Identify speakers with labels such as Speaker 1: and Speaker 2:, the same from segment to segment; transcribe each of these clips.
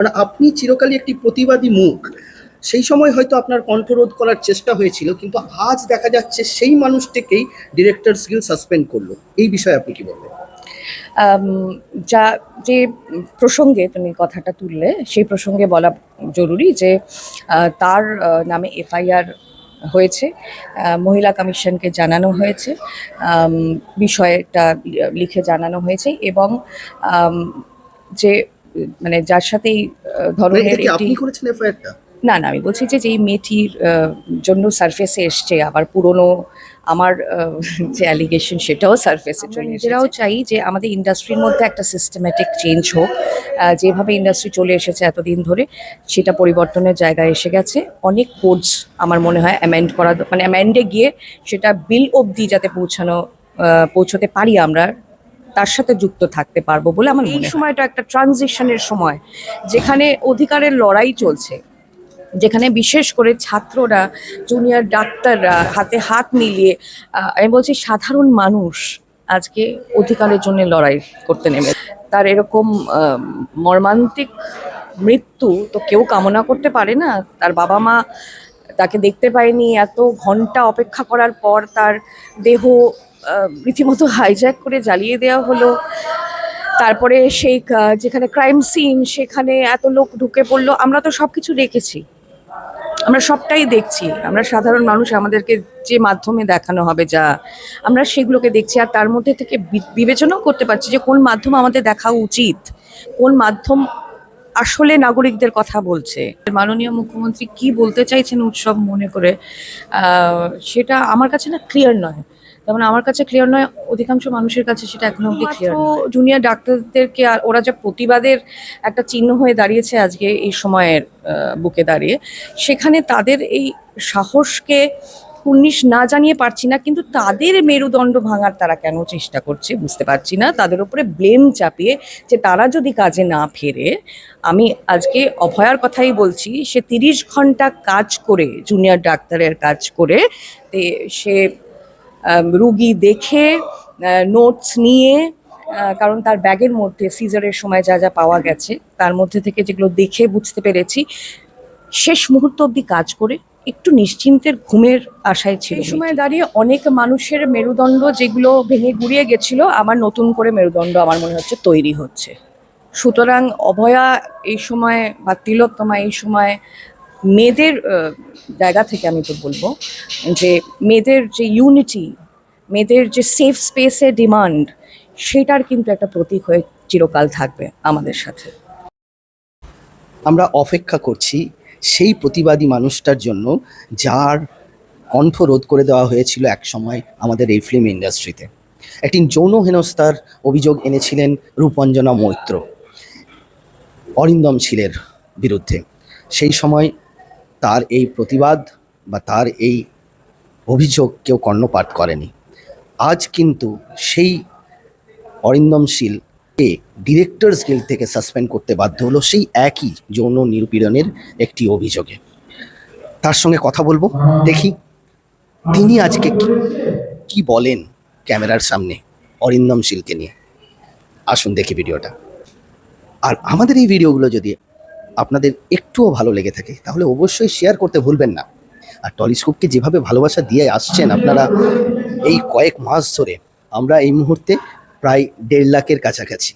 Speaker 1: মানে আপনি চিরকালই একটি প্রতিবাদী মুখ। সেই সময় হয়তো আপনার কণ্ঠরোধ করার চেষ্টা হয়েছিল, কিন্তু আজ দেখা যাচ্ছে সেই মানুষটিকেই ডিরেক্টর স্কিল সাসপেন্ড করল। এই বিষয়ে আপনি কি বলবেন?
Speaker 2: যা, যে প্রসঙ্গে তুমি কথাটা তুললে, সেই প্রসঙ্গে বলা জরুরি যে তার নামে এফআইআর হয়েছে মহিলা কমিশনকে জানানো হয়েছে বিষয়টা লিখে জানানো হয়েছে এবং যে মানে যার সাথে এই
Speaker 1: মানে
Speaker 2: ধরনের
Speaker 1: আপনি করেছেন এফআইআরটা
Speaker 2: না না আমি বলছি যে যেই মেয়েটির জন্য সারফেসে এসছে আবার পুরনো আমার যে অ্যালিগেশন সেটাও সারফেসে চলে নিজেরাও চাই যে আমাদের ইন্ডাস্ট্রির মধ্যে একটা সিস্টেম্যাটিক চেঞ্জ হোক। যেভাবে ইন্ডাস্ট্রি চলে এসেছে এতদিন ধরে সেটা পরিবর্তনের জায়গায় এসে গেছে। অনেক কোডস আমার মনে হয় অ্যামেন্ড করা মানে অ্যামেন্ডে গিয়ে সেটা বিল অবধি যাতে পৌঁছানো পৌঁছতে পারি আমরা তার সাথে যুক্ত থাকতে পারব বলে আমার এই সময়টা একটা ট্রানজিশনের সময় যেখানে অধিকারের লড়াই চলছে যেখানে বিশেষ করে ছাত্ররা জুনিয়র ডাক্তাররা হাতে হাত মিলিয়ে আমি বলছি সাধারণ মানুষ আজকে অধিকারের জন্য লড়াই করতে নেমে। তার এরকম মর্মান্তিক মৃত্যু তো কেউ কামনা করতে পারে না। তার বাবা মা তাকে দেখতে পায়নি এত ঘণ্টা অপেক্ষা করার পর তার দেহ রীতিমতো হাইজ্যাক করে জ্বালিয়ে দেওয়া হলো। তারপরে সেই যেখানে ক্রাইম সিন সেখানে এত লোক ঢুকে পড়ল। আমরা তো সব কিছু রেখেছি আমরা সবটাই দেখছি। আমরা সাধারণ মানুষ, আমাদেরকে যে মাধ্যমে দেখানো হবে যা, আমরা সেগুলোকে দেখছি। আর তার মধ্যে থেকে বিবেচনাও করতে পারছি যে কোন মাধ্যম আমাদের দেখা উচিত। কোন মাধ্যম আসলে নাগরিকদের কথা বলছে। মাননীয় মুখ্যমন্ত্রী কি বলতে চাইছেন উৎসব মনে করে সেটা আমার কাছে না ক্লিয়ার নয়। যেমন আমার কাছে ক্লিয়ার নয় অধিকাংশ মানুষের কাছে সেটা এখনও অব্দি ক্লিয়ার জুনিয়র ডাক্তারদেরকে আর ওরা যা প্রতিবাদের একটা চিহ্ন হয়ে দাঁড়িয়েছে আজকে এই সময়ের বুকে দাঁড়িয়ে সেখানে তাদের এই সাহসকে উনিশ না জানিয়ে পারছি না কিন্তু তাদের মেরুদণ্ড ভাঙার তারা কেন চেষ্টা করছে বুঝতে পারছি না। তাদের উপরে ব্লেম চাপিয়ে যে তারা যদি কাজে না ফেরে আমি আজকে অভয়ার কথাই বলছি সে তিরিশ ঘণ্টা কাজ করে জুনিয়র ডাক্তারের কাজ করে সে রুগী দেখে নোটস নিয়ে কারণ তার ব্যাগের মধ্যে সিজারের সময় যা যা পাওয়া গেছে তার মধ্যে থেকে যেগুলো দেখে বুঝতে পেরেছি শেষ মুহূর্ত অবধি কাজ করে একটু নিশ্চিন্তের ঘুমের আশায় ছিল এই সময় দাঁড়িয়ে অনেক মানুষের মেরুদণ্ড যেগুলো ভেঙে গুড়িয়ে গেছিল আমার নতুন করে মেরুদণ্ড আমার মনে হচ্ছে তৈরি হচ্ছে। সুতরাং অভয়া এই সময় বা তিলোত্তমা এই সময় মেয়েদের জায়গা থেকে আমি তো বলব যে মেয়েদের যে ইউনিটি মেয়েদের যে সেফ স্পেসের ডিমান্ড সেটার কিন্তু একটা প্রতীক হয়ে চিরকাল থাকবে আমাদের সাথে।
Speaker 1: আমরা অপেক্ষা করছি সেই প্রতিবাদী মানুষটার জন্য যার কণ্ঠ রোধ করে দেওয়া হয়েছিল এক সময় আমাদের এই ফিল্ম ইন্ডাস্ট্রিতে একটি যৌন হেনস্থার অভিযোগ এনেছিলেন রূপঞ্জনা মৈত্র, অরিন্দম শীলের বিরুদ্ধে। সেই সময় তার এই প্রতিবাদ বা তার এই অভিযোগ কেউ কর্ণপাত করেনি। আজ কিন্তু সেই অরিন্দম শীলকে ডিরেক্টর স্কিল থেকে সাসপেন্ড করতে বাধ্য হলো সেই একই যৌন নিরুপীড়নের একটি অভিযোগে। তার সঙ্গে কথা বলব, দেখি তিনি আজকে কি- কি বলেন ক্যামেরার সামনে অরিন্দম শীলকে নিয়ে। আসুন দেখি ভিডিওটা। আর আমাদের এই ভিডিওগুলো যদি আপনাদের একটুও ভালো লেগে থাকে, তাহলে অবশ্যই শেয়ার করতে ভুলবেন না। আর টলিস্কোপকে যেভাবে ভালোবাসা দিয়ে আসছেন আপনারা, এই কয়েক মাস ধরে আমরা এই মুহূর্তে প্রায় দেড় লাখের কাছাকাছি।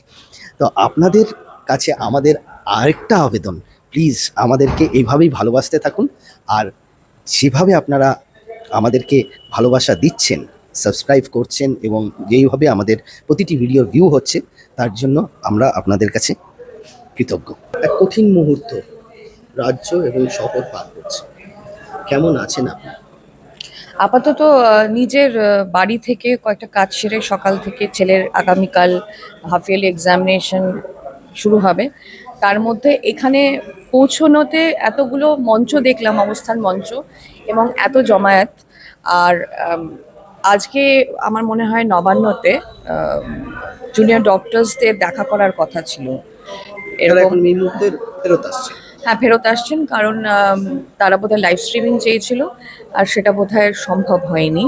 Speaker 1: তো আপনাদের কাছে আমাদের আরেকটা আবেদন প্লিজ আমাদেরকে এইভাবেই ভালোবাসতে থাকুন। আর যেভাবে আপনারা আমাদেরকে ভালোবাসা দিচ্ছেন সাবস্ক্রাইব করছেন এবং যেইভাবে আমাদের প্রতিটি ভিডিও ভিউ হচ্ছে, তার জন্য আমরা আপনাদের কাছে কৃতজ্ঞ। এক কঠিন মুহূর্ত রাজ্য এবং শহর পার করছে। কেমন আছেন আপনি?
Speaker 2: আপাতত নিজের বাড়ি থেকে কয়েকটা কাজ সেরে সকাল থেকে ছেলের আগামীকাল হাফ ইয়ারলি এক্সামিনেশন শুরু হবে। তার মধ্যে এখানে পৌঁছনোতে এতগুলো মঞ্চ দেখলাম, অবস্থান মঞ্চ, এবং এত জমায়েত। আর আজকে আমার মনে হয় নবান্নতে জুনিয়র ডক্টরসদের দেখা করার কথা ছিল। এরকম
Speaker 1: এই মুহূর্তে ফেরত আসছে।
Speaker 2: হ্যাঁ ফেরত আসছেন কারণ তারা বোধহয় লাইভ স্ট্রিমিং চেয়েছিল আর সেটা বোধহয় সম্ভব হয়নি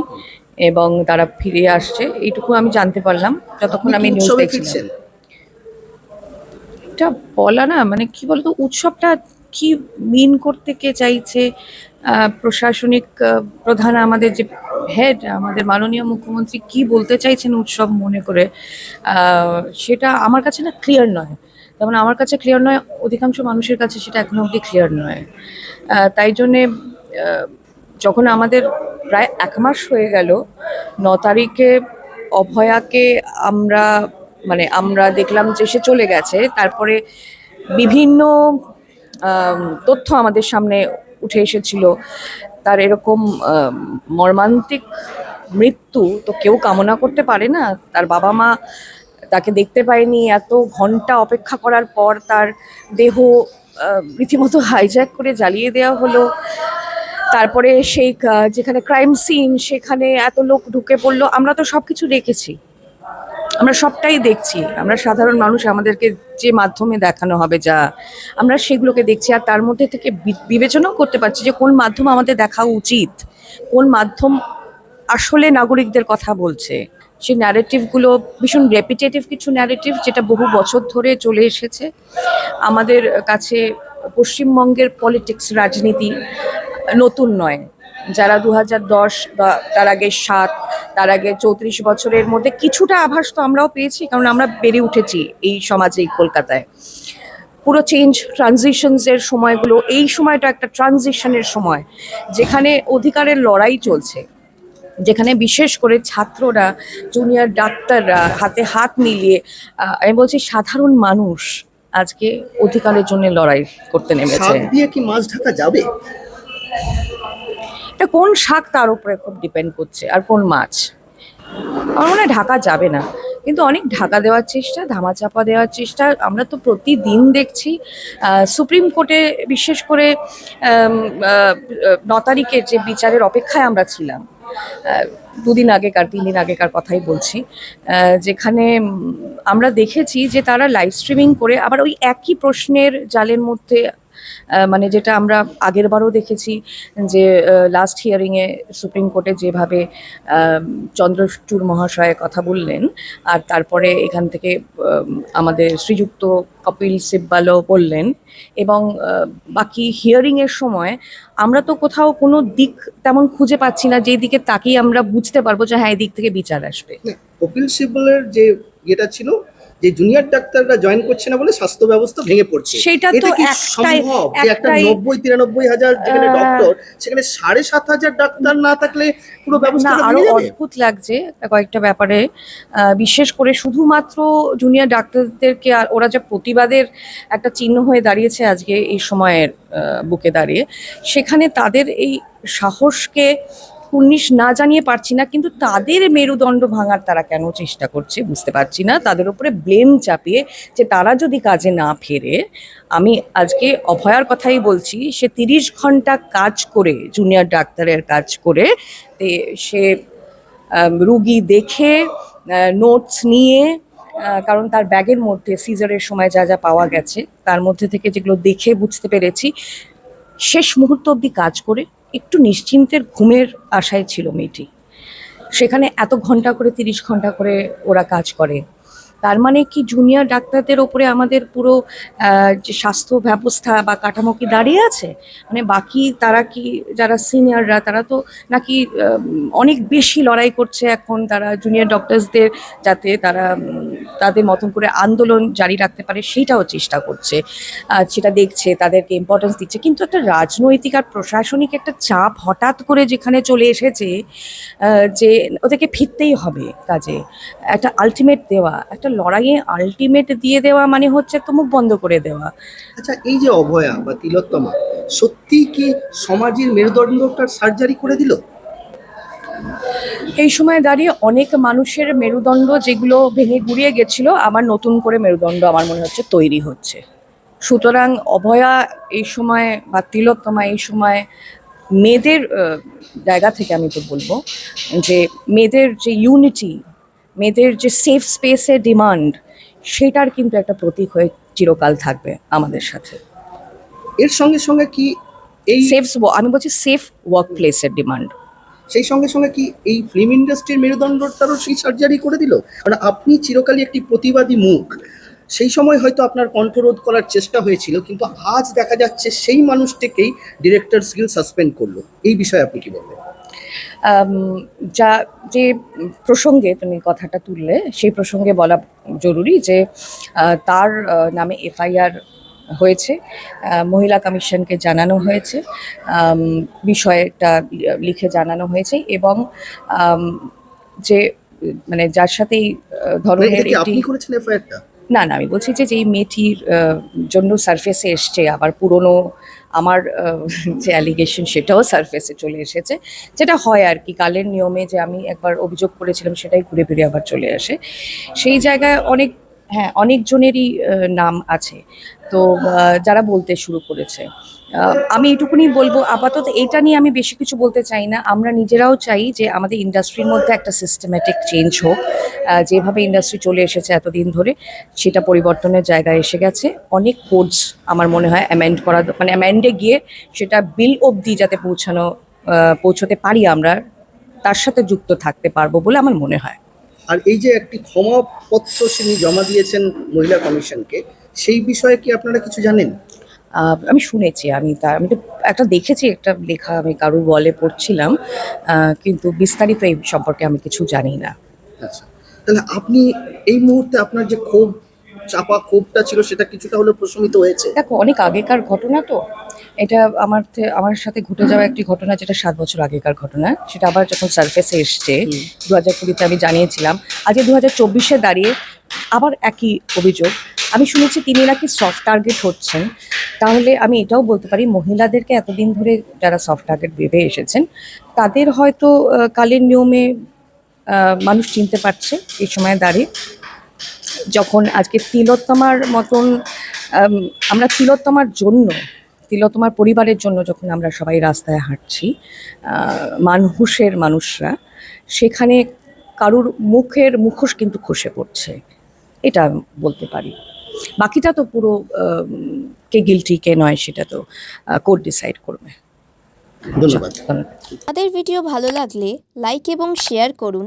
Speaker 2: এবং তারা ফিরে আসছে। এইটুকু আমি জানতে পারলাম। যতক্ষণ আমি নিউজ দেখছিলাম এটা বলা না মানে কি বলতো উৎসবটা কি মিন করতে কে চাইছে? প্রশাসনিক প্রধান আমাদের যে হেড আমাদের মাননীয় মুখ্যমন্ত্রী কি বলতে চাইছেন উৎসব মনে করে? আহ, সেটা আমার কাছে না ক্লিয়ার নয়। যেমন আমার কাছে ক্লিয়ার নয়, অধিকাংশ মানুষের কাছে সেটা এখনও অবধি ক্লিয়ার নয়। তাই জন্যে যখন আমাদের প্রায় এক মাস হয়ে গেল, ন তারিখে অভয়াকে আমরা মানে আমরা দেখলাম যে সে চলে গেছে, তারপরে বিভিন্ন তথ্য আমাদের সামনে উঠে এসেছিল। তার এরকম মর্মান্তিক মৃত্যু তো কেউ কামনা করতে পারে না। তার বাবা মা তাকে দেখতে পায়নি এত ঘণ্টা অপেক্ষা করার পর তার দেহ রীতিমতো হাইজ্যাক করে জ্বালিয়ে দেওয়া হলো। তারপরে সেই যেখানে ক্রাইম সিন সেখানে এত লোক ঢুকে পড়ল। আমরা তো সব কিছু দেখেছি। আমরা সবটাই দেখছি। আমরা সাধারণ মানুষ, আমাদেরকে যে মাধ্যমে দেখানো হবে, যা আমরা সেগুলোকে দেখছি। আর তার মধ্যে থেকে বিবেচনাও করতে পারছি যে কোন মাধ্যম আমাদের দেখা উচিত, কোন মাধ্যম আসলে নাগরিকদের কথা বলছে। সেই ন্যারেটিভগুলো ভীষণ রেপিটেটিভ কিছু ন্যারেটিভ যেটা বহু বছর ধরে চলে এসেছে। আমাদের কাছে পশ্চিমবঙ্গের পলিটিক্স রাজনীতি নতুন নয়। যারা দু দশ বা তার আগে সাত, তার আগে চৌত্রিশ বছরের মধ্যে কিছুটা আভাস তো আমরাও পেয়েছি, কারণ আমরা বেড়ে উঠেছি এই সমাজে, এই কলকাতায়। পুরো চেঞ্জ ট্রানজিশনসের সময়গুলো, এই সময়টা একটা ট্রানজিশনের সময়, যেখানে অধিকারের লড়াই চলছে। যেখানে বিশেষ করে ছাত্ররা জুনিয়র ডাক্তাররা হাতে হাত মিলিয়ে আমি বলছি সাধারণ মানুষ আজকে অধিকারের জন্য লড়াই করতে নেমেছে।
Speaker 1: দিয়ে কি মাছ ঢাকা যাবে?
Speaker 2: এটা কোন শাক তার উপরে খুব ডিপেন্ড করছে আর কোন মাছ? আমার মনে হয় ঢাকা যাবে না। কিন্তু অনেক ঢাকা দেওয়ার চেষ্টা ধামাচাপা দেওয়ার চেষ্টা। আমরা তো প্রতিদিন দেখছি সুপ্রিম কোর্টে বিশেষ করে ন তারিখের যে বিচারের অপেক্ষায় আমরা ছিলাম। দুদিন আগেকার তিন দিন আগেকার কথাই বলছি। যেখানে আমরা দেখেছি যে তারা লাইভ স্ট্রিমিং করে আবার ওই একই প্রশ্নের জালের মধ্যে মানে যেটা আমরা আগের বারও দেখেছি যে লাস্ট হিয়ারিংয়ে সুপ্রিম কোর্টে যেভাবে চন্দ্রচূড় মহাশয় কথা বললেন, আর তারপরে এখান থেকে আমাদের শ্রীযুক্ত কপিল সিব্বালও বললেন, এবং বাকি হিয়ারিংয়ের সময় আমরা তো কোথাও কোনো দিক তেমন খুঁজে পাচ্ছি না, যেই দিকে তাকিয়ে আমরা বুঝতে পারব যে হ্যাঁ এই দিক থেকে বিচার আসবে।
Speaker 1: কপিল সিব্বলের যে ইয়েটা ছিল যে জুনিয়র ডাক্তাররা জয়েন করছে না বলে স্বাস্থ্য ব্যবস্থা ভেঙে পড়ছে।
Speaker 2: সেটা তো
Speaker 1: সম্ভব যে একটা নব্বই তিরানব্বই হাজার যেখানে ডক্টর সেখানে সাড়ে সাত হাজার ডাক্তার না থাকলে পুরো ব্যবস্থা আরও
Speaker 2: অদ্ভুত লাগছে কয়েকটা ব্যাপারে। বিশেষ করে শুধুমাত্র জুনিয়র ডাক্তারদেরকে আর ওরা যে প্রতিবাদের একটা চিহ্ন হয়ে দাঁড়িয়েছে আজকে এই সময়ের বুকে দাঁড়িয়ে সেখানে তাদের এই সাহসকে উনিশ না জানিয়ে পারছি না, কিন্তু তাদের মেরুদণ্ড ভাঙার তারা কেন চেষ্টা করছে বুঝতে পারছি না। তাদের উপরে ব্লেম চাপিয়ে যে তারা যদি কাজে না ফেরে, আমি আজকে অভয়ার কথাই বলছি, সে তিরিশ ঘণ্টা কাজ করে জুনিয়র ডাক্তারের কাজ করে সে রুগী দেখে নোটস নিয়ে কারণ তার ব্যাগের মধ্যে সিজারের সময় যা যা পাওয়া গেছে, তার মধ্যে থেকে যেগুলো দেখে বুঝতে পেরেছি, শেষ মুহূর্ত অবধি কাজ করে একটু নিশ্চিন্তের ঘুমের আশায় ছিল মেয়েটি। সেখানে এত ঘণ্টা করে, তিরিশ ঘণ্টা করে ওরা কাজ করে। তার মানে কি জুনিয়র ডাক্তারদের ওপরে আমাদের পুরো যে স্বাস্থ্য ব্যবস্থা বা কাঠামো কি দাঁড়িয়ে আছে? মানে বাকি তারা কি, যারা সিনিয়ররা তারা তো নাকি অনেক বেশি লড়াই করছে এখন তারা জুনিয়র ডক্টরসদের যাতে তারা তাদের মতন করে আন্দোলন জারি রাখতে পারে সেটাও চেষ্টা করছে। সেটা দেখছে, তাদেরকে ইম্পর্টেন্স দিচ্ছে। কিন্তু একটা রাজনৈতিক আর প্রশাসনিক একটা চাপ হঠাৎ করে যেখানে চলে এসেছে যে ওদেরকে ফিরতেই হবে কাজে। একটা আলটিমেট দেওয়া, একটা লড়াইয়ে আলটিমেট দিয়ে দেওয়া মানে হচ্ছে তো মুখ বন্ধ করে দেওয়া।
Speaker 1: আচ্ছা এই যে অভয়া বা তিলোত্তমা সত্যি কি সমাজের মেরুদণ্ডটার সার্জারি করে দিল?
Speaker 2: এই সময় দাঁড়িয়ে অনেক মানুষের মেরুদণ্ড যেগুলো ভেঙে গুড়িয়ে গেছিল আবার নতুন করে মেরুদণ্ড আমার মনে হচ্ছে তৈরি হচ্ছে। সুতরাং অভয়া এই সময় বা তিলোত্তমা এই সময় মেয়েদের জায়গা থেকে আমি তো বলব যে মেয়েদের যে ইউনিটি মেয়েদের যে সেফ স্পেসের ডিমান্ড সেটার কিন্তু একটা প্রতীক হয়ে চিরকাল থাকবে আমাদের সাথে।
Speaker 1: এর সঙ্গে সঙ্গে কি এই
Speaker 2: সেফ আমি বলছি সেফ ওয়ার্ক প্লেসের ডিমান্ড
Speaker 1: সেই সঙ্গে সঙ্গে কি এই ফিল্ম ইন্ডাস্ট্রির মেরুদণ্ডটারও সেই সার্জারি করে দিল? কারণ আপনি চিরকালই একটি প্রতিবাদী মুখ। সেই সময় হয়তো আপনার কণ্ঠরোধ করার চেষ্টা হয়েছিল কিন্তু আজ দেখা যাচ্ছে সেই মানুষটিকেই ডিরেক্টরস গিল সাসপেন্ড করল। এই বিষয়ে আপনি কি বলবেন?
Speaker 2: যা যে প্রসঙ্গে তুমি কথাটা তুললে সেই প্রসঙ্গে বলা জরুরি যে তার নামে এফআইআর হয়েছে মহিলা কমিশনকে জানানো হয়েছে বিষয়টা লিখে জানানো হয়েছে এবং যে মানে যার সাথে এই
Speaker 1: মানে
Speaker 2: ধরনের
Speaker 1: আপনি করেছেন এফআইআরটা?
Speaker 2: না না, আমি বলছি যে যেই মেয়েটির জন্য সারফেসে এসছে, আবার পুরনো আমার যে অ্যালিগেশন সেটাও সারফেসে চলে এসেছে, যেটা হয় আর কি। কালের নিয়মে যে আমি একবার অভিযোগ করেছিলাম সেটাই ঘুরে ফিরে আবার চলে আসে। সেই জায়গায় অনেক হ্যাঁ অনেকজনেরই নাম আছে। তো যারা বলতে শুরু করেছে। আমি এটুকুনি বলব, আপাতত এটা নিয়ে আমি বেশি কিছু বলতে চাই না। আমরা নিজেরাও চাই যে আমাদের ইন্ডাস্ট্রির মধ্যে একটা সিস্টেম্যাটিক চেঞ্জ হোক। যেভাবে ইন্ডাস্ট্রি চলে এসেছে এতদিন ধরে, সেটা পরিবর্তনের জায়গায় এসে গেছে। অনেক কোডস আমার মনে হয় অ্যামেন্ড করা মানে অ্যামেন্ডে গিয়ে সেটা বিল অবধি যাতে পৌঁছানো পৌঁছতে পারি আমরা, তার সাথে যুক্ত থাকতে পারব বলে আমার মনে হয়।
Speaker 1: আর এই যে একটি ক্ষমাপত্র তিনি জমা দিয়েছেন মহিলা কমিশনকে সেই বিষয়ে কি আপনারা কিছু জানেন?
Speaker 2: আমি শুনেছি আমি তা আমি তো একটা দেখেছি একটা লেখা আমি কারুর বলে পড়ছিলাম কিন্তু বিস্তারিত এই সম্পর্কে আমি কিছু জানি না।
Speaker 1: আচ্ছা তাহলে আপনি এই মুহূর্তে আপনার যে ক্ষোভ চাপা ক্ষোভটা ছিল সেটা কিছুটা হলেও প্রশমিত হয়েছে।
Speaker 2: দেখো অনেক আগেকার ঘটনা তো। এটা আমার আমার সাথে ঘটে যাওয়া একটি ঘটনা যেটা সাত বছর আগেকার ঘটনা। সেটা আবার যখন সার্ফেসে এসছে দু হাজার কুড়িতে আমি জানিয়েছিলাম। আজকে দু হাজার চব্বিশে দাঁড়িয়ে আবার একই অভিযোগ। আমি শুনেছি তিনি নাকি সফট টার্গেট হচ্ছেন। তাহলে আমি এটাও বলতে পারি মহিলাদেরকে এতদিন ধরে যারা সফট টার্গেট ভেবে এসেছেন তাদের হয়তো কালের নিয়মে মানুষ চিনতে পারছে এই সময় দাঁড়িয়ে। যখন আজকে তিলোত্তমার মতন আমরা তিলোত্তমার জন্য তিলোত্তমার পরিবারের জন্য যখন আমরা সবাই রাস্তায় হাঁটছি মানুষের মানুষরা সেখানে কারুর মুখের মুখোশ কিন্তু খসে পড়ছে। এটা বলতে পারি। বাকিটা তো পুরো কে গিলটি কে নয় সেটা তো কোর্ট ডিসাইড করবে।
Speaker 1: ধন্যবাদ।
Speaker 3: আমাদের ভিডিও ভালো লাগলে লাইক এবং শেয়ার করুন।